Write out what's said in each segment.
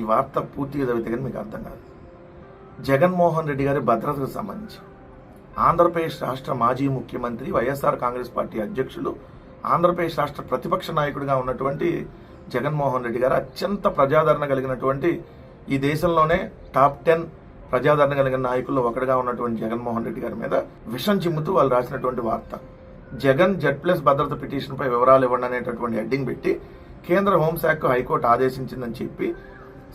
ఈ వార్త పూర్తిగా చదివితే కానీ మీకు అర్థం కాదు. జగన్మోహన్ రెడ్డి గారి భద్రతకు సంబంధించి ఆంధ్రప్రదేశ్ రాష్ట్ర మాజీ ముఖ్యమంత్రి వైఎస్ఆర్ కాంగ్రెస్ పార్టీ అధ్యక్షులు ఆంధ్రప్రదేశ్ రాష్ట్ర ప్రతిపక్ష నాయకుడిగా ఉన్నటువంటి జగన్మోహన్ రెడ్డి గారు అత్యంత ప్రజాదరణ కలిగినటువంటి ఈ దేశంలోనే టాప్ టెన్ ప్రజాదరణ కలిగిన నాయకుల్లో ఒకటిగా ఉన్నటువంటి జగన్మోహన్ రెడ్డి గారి మీద విషం చిమ్ముతూ వాళ్ళు రాసినటువంటి వార్త. జగన్ జెడ్ ప్లస్ భద్రత పిటిషన్పై వివరాలు ఇవ్వండి అనేటటువంటి హెడ్డింగ్ పెట్టి కేంద్ర హోంశాఖ హైకోర్టు ఆదేశించిందని చెప్పి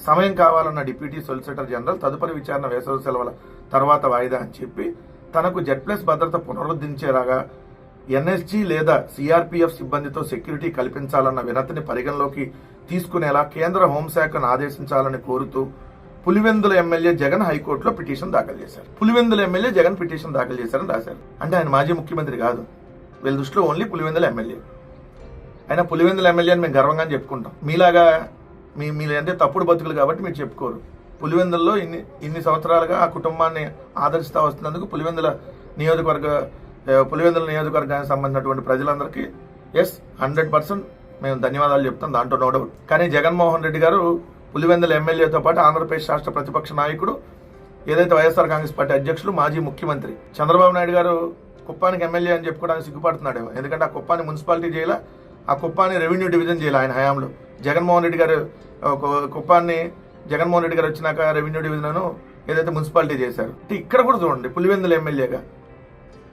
సమయం కావాలన్న డిప్యూటీ సొలిసిటర్ జనరల్ తదుపరి విచారణ వేసవి సెలవుల తర్వాత వాయిదా అని చెప్పి తనకు జెడ్ ప్లస్ భద్రత పునరుద్ధరించేలాగా ఎన్ఎస్జీ లేదా సిఆర్పీఎఫ్ సిబ్బందితో సెక్యూరిటీ కల్పించాలన్న వినతిని పరిగణలోకి తీసుకునేలా కేంద్ర హోంశాఖను ఆదేశించాలని కోరుతూ పులివెందుల ఎమ్మెల్యే జగన్ హైకోర్టులో పిటిషన్ దాఖలు చేశారు. పులివెందుల ఎమ్మెల్యే జగన్ పిటిషన్ దాఖలు చేశారని రాశారు. అంటే ఆయన మాజీ ముఖ్యమంత్రి కాదు. వీళ్ళ దృష్టిలో ఓన్లీ పులివెందుల ఎమ్మెల్యే. ఆయన పులివెందుల ఎమ్మెల్యే అని మేము గర్వంగా చెప్పుకుంటాం. మీలాగా మీ మీ అంటే తప్పుడు బతుకులు కాబట్టి మీరు చెప్పుకోరు. పులివెందుల్లో ఇన్ని ఇన్ని సంవత్సరాలుగా ఆ కుటుంబాన్ని ఆదరిస్తూ వస్తున్నందుకు పులివెందుల నియోజకవర్గ పులివెందుల నియోజకవర్గానికి సంబంధించినటువంటి ప్రజలందరికీ ఎస్ హండ్రెడ్ పర్సెంట్ మేము ధన్యవాదాలు చెప్తాం దాంట్లో నో డౌట్. కానీ జగన్మోహన్ రెడ్డి గారు పులివెందుల ఎమ్మెల్యేతో పాటు ఆంధ్రప్రదేశ్ రాష్ట్ర ప్రతిపక్ష నాయకుడు ఏదైతే వైఎస్ఆర్ కాంగ్రెస్ పార్టీ అధ్యక్షులు మాజీ ముఖ్యమంత్రి చంద్రబాబు నాయుడు గారు కుప్పానికి ఎమ్మెల్యే అని చెప్పుకోవడానికి సిగ్గుపడుతున్నాడేమో. ఎందుకంటే ఆ కుప్పాన్ని మున్సిపాలిటీ చేయాల? ఆ కుప్పాన్ని రెవెన్యూ డివిజన్ చేయాలి ఆయన హయాంలో? జగన్మోహన్ రెడ్డి గారు కుప్పాన్ని జగన్మోహన్ రెడ్డి గారు వచ్చినాక రెవెన్యూ డివిజన్ ఏదైతే మున్సిపాలిటీ చేశారు. అంటే ఇక్కడ కూడా చూడండి పులివెందుల ఎమ్మెల్యేగా.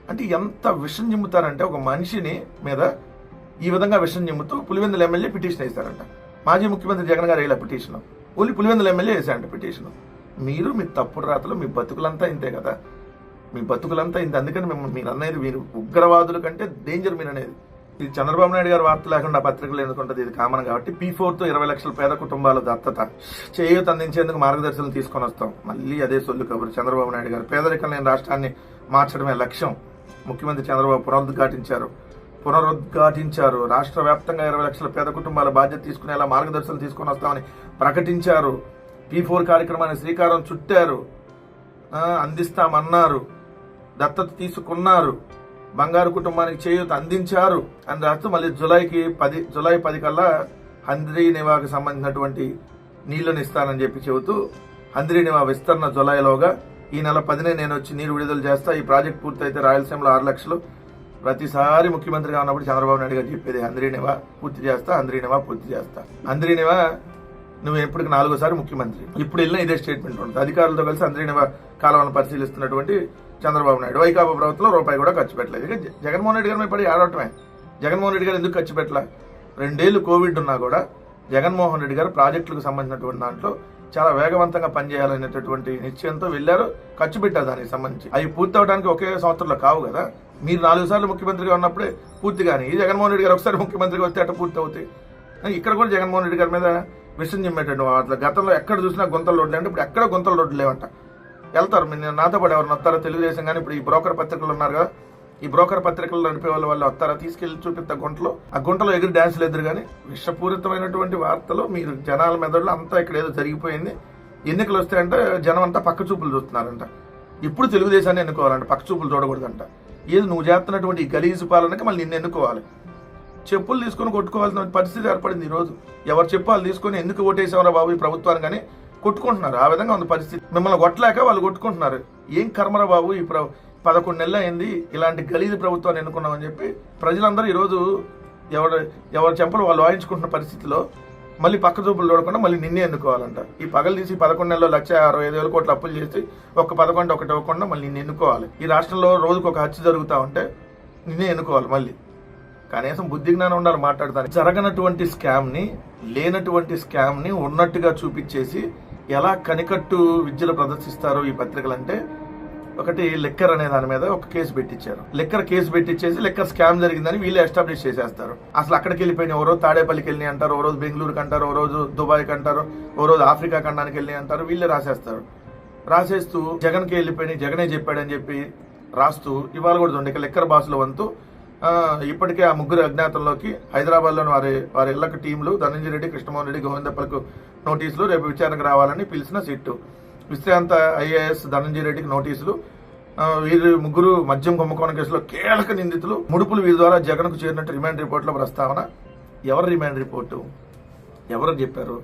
అంటే ఎంత విషం చెమ్ముతారంటే ఒక మనిషిని మీద ఈ విధంగా విషం చెమ్ముతూ పులివెందుల ఎమ్మెల్యే పిటిషన్ వేశారంట. మాజీ ముఖ్యమంత్రి జగన్ గారు వేయాల పిటిషన్. ఓన్లీ పులివెందుల ఎమ్మెల్యే వేశారంట పిటిషన్. మీరు మీ తప్పుడు రాతలు మీ బతుకులంతా ఇంతే కదా. మీ బతుకులంతా ఇంత అందుకని మిమ్మల్ని మీరు అనేది మీరు ఉగ్రవాదుల కంటే డేంజర్ మీరు అనేది. ఇది చంద్రబాబు నాయుడు గారు వార్త లేకుండా పత్రికలు ఎందుకుంటుంది? ఇది కామన్ కాబట్టి పీ ఫోర్తో ఇరవై లక్షల పేద కుటుంబాల దత్తత. చేయూత అందించేందుకు మార్గదర్శనం తీసుకొని వస్తాం. మళ్ళీ అదే సొల్లు కబురు. చంద్రబాబు నాయుడు గారు పేదరికం లేని రాష్ట్రాన్ని మార్చడమే లక్ష్యం. ముఖ్యమంత్రి చంద్రబాబు పునరుద్ఘాటించారు. పునరుద్ఘాటించారు. రాష్ట్ర వ్యాప్తంగా ఇరవై లక్షల పేద కుటుంబాల బాధ్యత తీసుకునేలా మార్గదర్శనం తీసుకొని వస్తామని ప్రకటించారు. పీ ఫోర్ కార్యక్రమాన్ని శ్రీకారం చుట్టారు. అందిస్తామన్నారు. దత్తత తీసుకున్నారు. బంగారు కుటుంబానికి చేయూత అందించారు అని రాస్తూ మళ్ళీ జులైకి పది జులై పది కల్లా హంద్రీ నివాకి సంబంధించినటువంటి నీళ్ళను ఇస్తానని చెప్పి చెబుతూ హంద్రీ నివా విస్తరణ జులైలోగా ఈ నెల పదినే నేను వచ్చి నీరు విడుదల చేస్తా. ఈ ప్రాజెక్ట్ పూర్తయితే రాయలసీమలో ఆరు లక్షలు. ప్రతిసారి ముఖ్యమంత్రిగా ఉన్నప్పుడు చంద్రబాబు నాయుడు గారు చెప్పేది హంద్రీనివా పూర్తి చేస్తా హంద్రీనివా పూర్తి చేస్తా. హంద్రీనివా నువ్వు ఎప్పటికి నాలుగోసారి ముఖ్యమంత్రి. ఇప్పుడు వెళ్ళిన ఇదే స్టేట్మెంట్ ఉంటుంది. అధికారులతో కలిసి హంద్రీనివా కాలువను పరిశీలిస్తున్నటువంటి చంద్రబాబు నాయుడు. వైకాపా ప్రభుత్వంలో రూపాయి కూడా ఖర్చు పెట్టలేదు. ఇక జగన్మోహన్ రెడ్డి గారి మీద పడి ఆడటమే. జగన్మోహన్ రెడ్డి గారు ఎందుకు ఖర్చు పెట్టలే? రెండేళ్ళు కోవిడ్ ఉన్నా కూడా జగన్మోహన్ రెడ్డి గారు ప్రాజెక్టులకు సంబంధించినటువంటి దాంట్లో చాలా వేగవంతంగా పనిచేయాలనేటటువంటి నిశ్చయంతో వెళ్ళారు. ఖర్చు పెట్టారు దానికి సంబంధించి. అవి పూర్తి అవడానికి ఒకే సంవత్సరంలో కావు కదా. మీరు నాలుగు సార్లు ముఖ్యమంత్రిగా ఉన్నప్పుడే పూర్తి కానీ ఈ జగన్మోహన్ రెడ్డి గారు ఒకసారి ముఖ్యమంత్రిగా వస్తే అట్ట పూర్తి అవుతాయి. ఇక్కడ కూడా జగన్మోహన్ రెడ్డి గారి మీద విషయం చెప్పేటండి అట్లా గతంలో ఎక్కడ చూసినా గుంతల రోడ్లు అంటే ఇప్పుడు ఎక్కడ గుంతల రోడ్లు లేవంట. వెళ్తారు. మీరు నాతో పాటు ఎవరిని వస్తారో తెలుగుదేశం కానీ ఇప్పుడు ఈ బ్రోకర్ పత్రికలు ఉన్నారు కదా ఈ బ్రోకర్ పత్రికలు నడిపే వాళ్ళ వాళ్ళు వస్తారా? తీసుకెళ్ళి చూపిస్తా గుంటలో. ఆ గుంటలో ఎగిరి డాన్సులు ఎదురు కానీ విషపూరితమైనటువంటి వార్తలు మీరు జనాల మెదడులో అంతా ఇక్కడ ఏదో జరిగిపోయింది. ఎన్నికలు వస్తాయంటే జనం అంతా పక్క చూపులు చూస్తున్నారంట. ఇప్పుడు తెలుగుదేశాన్ని ఎన్నుకోవాలంట పక్క చూపులు చూడకూడదంట. ఏది నువ్వు చేస్తున్నటువంటి ఈ గలీజు పాలనకి మళ్ళీ నిన్ను ఎన్నుకోవాలి. చెప్పులు తీసుకొని కొట్టుకోవాల్సిన పరిస్థితి ఏర్పడింది ఈ రోజు ఎవరు చెప్పాలి తీసుకొని ఎందుకు ఓటేసామరా బాబు ఈ ప్రభుత్వాన్ని కానీ కొట్టుకుంటున్నారు. ఆ విధంగా ఉంది పరిస్థితి. మిమ్మల్ని కొట్టలేక వాళ్ళు కొట్టుకుంటున్నారు. ఏం కర్మరా బాబు? ఈ ప్ర పదకొండు నెలలు అయింది ఇలాంటి గలీజు ప్రభుత్వాన్ని ఎన్నుకున్నామని చెప్పి ప్రజలందరూ ఈరోజు ఎవరు ఎవరు చెంపలు వాళ్ళు వాయించుకుంటున్న పరిస్థితిలో మళ్ళీ పక్క చూపులు చూడకుండా మళ్ళీ నిన్నే ఎన్నుకోవాలంట. ఈ పగలు తీసి పదకొండు నెలలో లక్ష అరవై ఐదు వేల కోట్లు అప్పులు చేసి ఒక పదకొండు ఒకటి ఇవ్వకుండా మళ్ళీ నిన్ను ఎన్నుకోవాలి. ఈ రాష్ట్రంలో రోజుకు ఒక హత్య జరుగుతూ ఉంటే నిన్నే ఎన్నుకోవాలి మళ్ళీ. కనీసం బుద్ధి జ్ఞానం ఉండాలి మాట్లాడతాను జరగనటువంటి స్కామ్ని లేనటువంటి స్కామ్ని ఉన్నట్టుగా చూపించేసి ఎలా కనికట్టు విద్యలు ప్రదర్శిస్తారో ఈ పత్రికలు అంటే ఒకటి లెక్కర్ అనే దాని మీద ఒక కేసు పెట్టించారు. లెక్కర్ కేసు పెట్టించేసి లెక్కర్ స్కామ్ జరిగిందని వీళ్ళు ఎస్టాబ్లిష్ చేసేస్తారు. అసలు అక్కడికి వెళ్ళిపోయిన ఓ రోజు తాడేపల్లికి వెళ్ళి అంటారు ఓ రోజు బెంగళూరుకి అంటారు ఓ రోజు దుబాయ్కి అంటారు ఓ రోజు ఆఫ్రికా ఖండానికి వెళ్ళి అంటారు వీళ్ళే రాసేస్తారు. రాసేస్తూ జగన్కి వెళ్ళిపోయినాయి జగనే చెప్పాడని చెప్పి రాస్తూ ఇవాళ కూడా చూడండి ఇక లెక్కర్ భాషలో వంతు ఇప్పటికే ఆ ముగ్గురు అజ్ఞాతంలోకి హైదరాబాద్లోని వారి వారి ఇళ్ళకు టీంలు ధనంజయ రెడ్డి కృష్ణమోహన్ రెడ్డి గోవిందప్పలకు నోటీసులు రేపు విచారణకు రావాలని పిలిచిన సిట్టు. విశ్రాంత ఐఏఎస్ ధనంజయ రెడ్డికి నోటీసులు. వీరు ముగ్గురు మద్యం కుంభకోణం కేసులో కీలక నిందితులు. ముడుపులు వీరి ద్వారా జగన్కు చేరినట్టు రిమాండ్ రిపోర్టులో ప్రస్తావన. ఎవరు రిమాండ్ రిపోర్టు? ఎవరు చెప్పారు?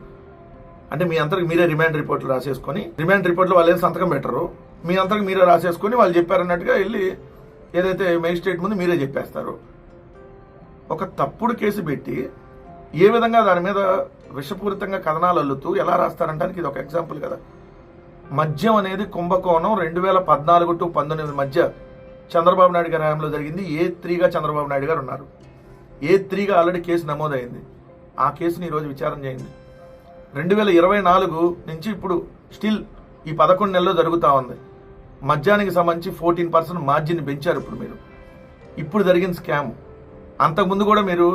అంటే మీ అంతకు మీరే రిమాండ్ రిపోర్ట్లు రాసేసుకొని రిమాండ్ రిపోర్ట్లో వాళ్ళు ఏం సంతకం పెట్టరు. మీ అంతకు మీరే రాసేసుకొని వాళ్ళు చెప్పారన్నట్టుగా వెళ్ళి ఏదైతే మేజిస్ట్రేట్ ముందు మీరే చెప్పేస్తారు. ఒక తప్పుడు కేసు పెట్టి ఏ విధంగా దాని మీద విషపూరితంగా కథనాలు అల్లుతూ ఎలా రాస్తారంటానికి ఇది ఒక ఎగ్జాంపుల్ కదా. మద్యం అనేది కుంభకోణం రెండు వేల పద్నాలుగు టు పంతొమ్మిది మధ్య చంద్రబాబు నాయుడు గారి హయాంలో జరిగింది. ఏ త్రీగా చంద్రబాబు నాయుడు గారు ఉన్నారు. ఏ త్రీగా ఆల్రెడీ కేసు నమోదైంది. ఆ కేసుని ఈరోజు విచారణ చేయండి. రెండు వేల ఇరవై నాలుగు నుంచి ఇప్పుడు స్టిల్ ఈ పదకొండు నెలలో జరుగుతూ ఉంది. మద్యానికి సంబంధించి ఫోర్టీన్ పర్సెంట్ మార్జిన్ పెంచారు ఇప్పుడు మీరు. ఇప్పుడు జరిగిన స్కామ్. అంతకుముందు కూడా మీరు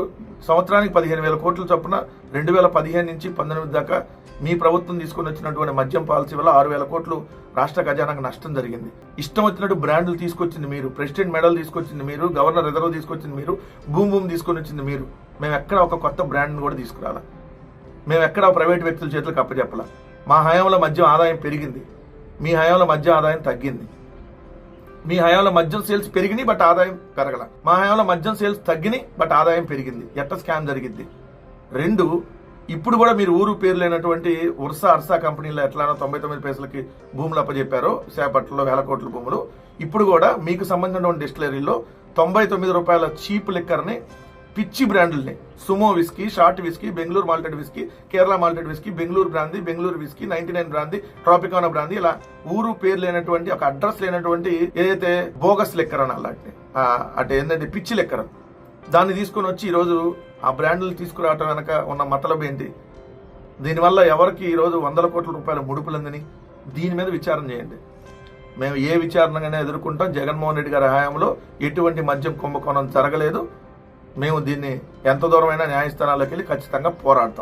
సంవత్సరానికి పదిహేను వేల కోట్ల చొప్పున రెండు వేల పదిహేను నుంచి పంతొమ్మిది దాకా మీ ప్రభుత్వం తీసుకొని వచ్చినటువంటి మద్యం పాలసీ వల్ల ఆరు వేల కోట్లు రాష్ట్ర ఖజానాకు నష్టం జరిగింది. ఇష్టం వచ్చినట్టు బ్రాండ్లు తీసుకొచ్చింది మీరు ప్రెసిడెంట్ మెడల్ తీసుకొచ్చింది మీరు గవర్నర్ రిజర్వ్ తీసుకొచ్చింది మీరు భూమి భూమి తీసుకొని వచ్చింది మీరు. మేము ఎక్కడ ఒక కొత్త బ్రాండ్ని కూడా తీసుకురాలా? మేము ఎక్కడ ప్రైవేట్ వ్యక్తుల చేతులకు అప్పచెప్పలా? మా హయాంలో మద్యం ఆదాయం పెరిగింది. మీ హయాంలో మధ్య ఆదాయం తగ్గింది. మీ హయాంలో మద్యం సేల్స్ పెరిగినాయి బట్ ఆదాయం పెరగల. మా హయాంలో మద్యం సేల్స్ తగ్గినాయి బట్ ఆదాయం పెరిగింది. ఎట్ట స్కామ్ జరిగింది రెండు ఇప్పుడు కూడా మీరు ఊరు పేరు లేనటువంటి ఉర్స అర్సా కంపెనీలో ఎట్లానో తొంభై తొమ్మిది పైసలకి భూములు అప్పచెప్పారో విశాఖపట్నంలో వేల కోట్ల భూములు. ఇప్పుడు కూడా మీకు సంబంధించినటువంటి డిస్టిలరీలో తొంభై తొమ్మిది రూపాయల చీప్ లిక్కర్ని పిచ్చి బ్రాండ్లని Sumo whisky short whisky Bengaluru malted whisky Kerala malted whisky Bengaluru brandy Bengaluru whisky ninety nine brandy Tropicana brandy ఇలా ఊరు పేరు లేనటువంటి ఒక అడ్రస్ లేనటువంటి ఏదైతే బోగస్ లెక్కర్ అని అలాంటి అంటే ఏంటంటే పిచ్చి లెక్కర్. దాన్ని తీసుకొని వచ్చి ఈరోజు ఆ బ్రాండ్లు తీసుకురావటం వెనక ఉన్న మతలబు ఏంటి? దీనివల్ల ఎవరికి ఈరోజు వందల కోట్ల రూపాయల ముడుపులందని దీని మీద విచారణ చేయండి. మేము ఏ విచారణగానే ఎదుర్కొంటాం. జగన్మోహన్ రెడ్డి గారి హయాంలో ఎటువంటి మద్యం కుంభకోణం జరగలేదు. మేము దీన్ని ఎంత దూరమైనా న్యాయస్థానాల్లోకి వెళ్ళి ఖచ్చితంగా పోరాడతాం.